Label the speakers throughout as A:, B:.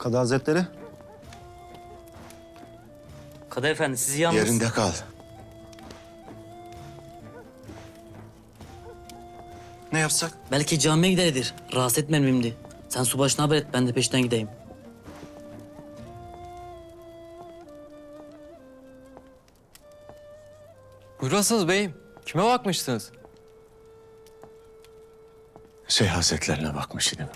A: Kadı Hazretleri
B: Kadı efendi sizi yalnız...
C: Yerinde kal.
A: ne yapsak?
B: Belki camiye gideridir. Rahatsız etmem mimdi. Sen subaşına haber et ben de peşinden gideyim.
D: Buyurasınız beyim. Kime bakmıştınız?
C: Şey Hazretlerine bakmış idim.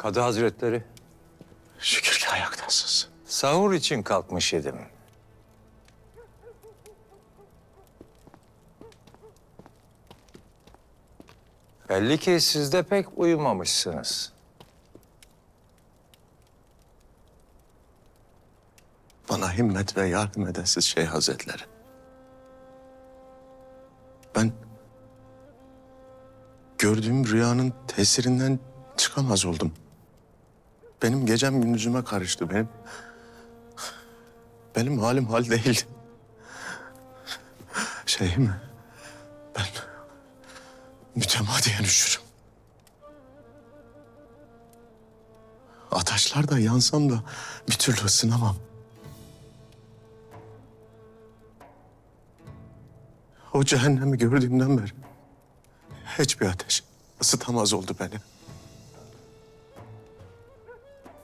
E: Kadı Hazretleri,
C: Şükür ki ayaktasınız.
E: sahur için kalkmış idim. Belli ki siz de pek uyumamışsınız.
C: Bana himmet ve yardım edesiz şey Hazretleri. Ben gördüğüm rüyanın tesirinden çıkamaz oldum. Benim gecem gündüzüme karıştı benim. Benim halim hal değil. Şeyim ben mütemadiyen üşürüm. Ataşlar da yansam da bir türlü ısınamam. O cehennemi gördüğümden beri hiçbir ateş ısıtamaz oldu beni.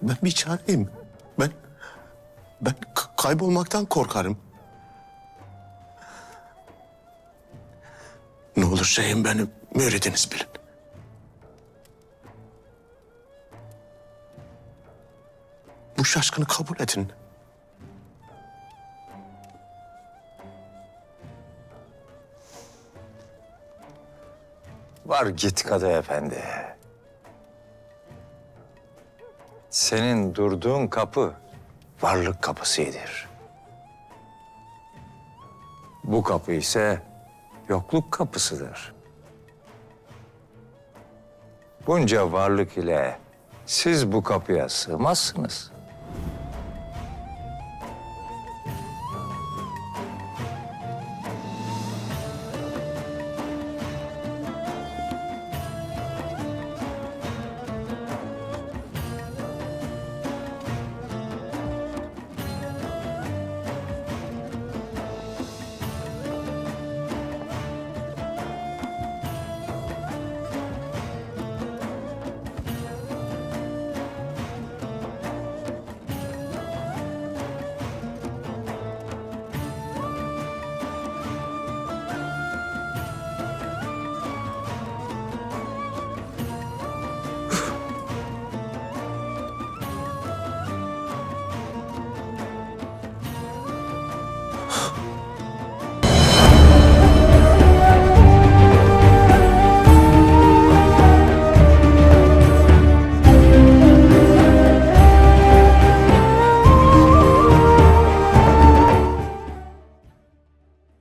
C: Ben bir çareyim. Ben, ben kaybolmaktan korkarım. Ne olur şeyim beni müridiniz bilin. Bu şaşkını kabul edin.
E: Var git Kadı Efendi. Senin durduğun kapı varlık kapısıdır. Bu kapı ise yokluk kapısıdır. Bunca varlık ile siz bu kapıya sığmazsınız.